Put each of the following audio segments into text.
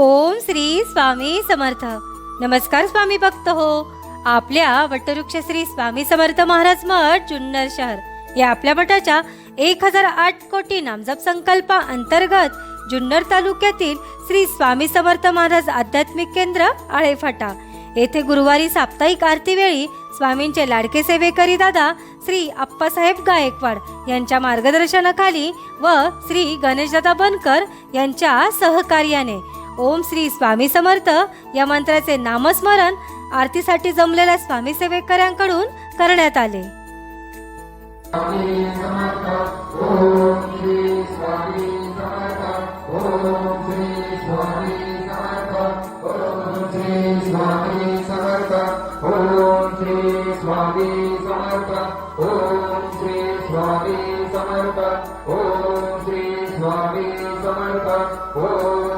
ओम श्री स्वामी समर्थ. नमस्कार स्वामी भक्त हो. आपल्या वटवृक्ष श्री स्वामी समर्थ महाराज मठ जुन्नर शहर. या आपल्या मठाच्या एक हजार आठ कोटी नामजप संकल्पा अंतर्गत जुन्नर तालुक्यातील श्री स्वामी समर्थ महाराज आध्यात्मिक केंद्र आळेफाटा. येथे गुरुवारी साप्ताहिक आरतीवेळी स्वामींचे लाडके सेवेकरी दादा श्री आप्पासाहेब गायकवाड यांच्या मार्गदर्शनाखाली व श्री गणेशदादा बनकर यांच्या सहकार्याने ओम श्री स्वामी समर्थ या मंत्राचे नामस्मरण आरतीसाठी जमलेल्या स्वामी सेवेकऱ्यांकडून करण्यात आले. स्वामी समर्थ ओम श्री स्वामी समर्थ ओम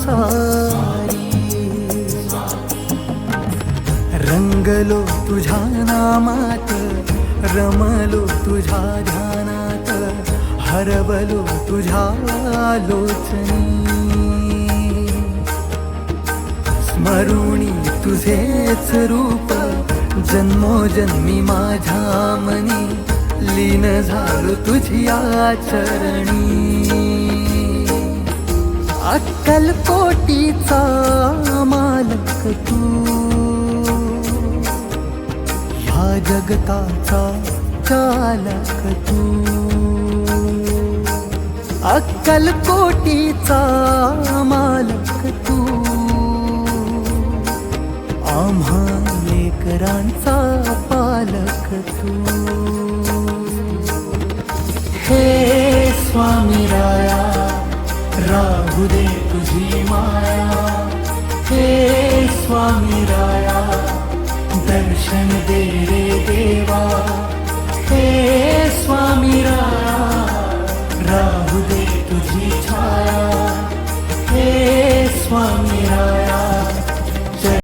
सारी। रंगलो तुझ्या नामात रमलो तुझ्या ध्यानात हरवलो तुझ्या आलोचनी। स्मरुणी तुझेच रूप जन्मोजन्मी माझ्या मनी लीन झालो तुझ्या चरणी अक्कलकोटीचा मालक तू. ह्या जगताचा चालक तू. अक्कलकोटीचा मालक तू. आम्हा लेकरांचा पालक तू. हे स्वामी राया राहू दे तुझी माया. हे स्वामी राया दर्शन दे रे देवा. हे स्वामी राया राहू दे तुझी छाया. हे स्वामी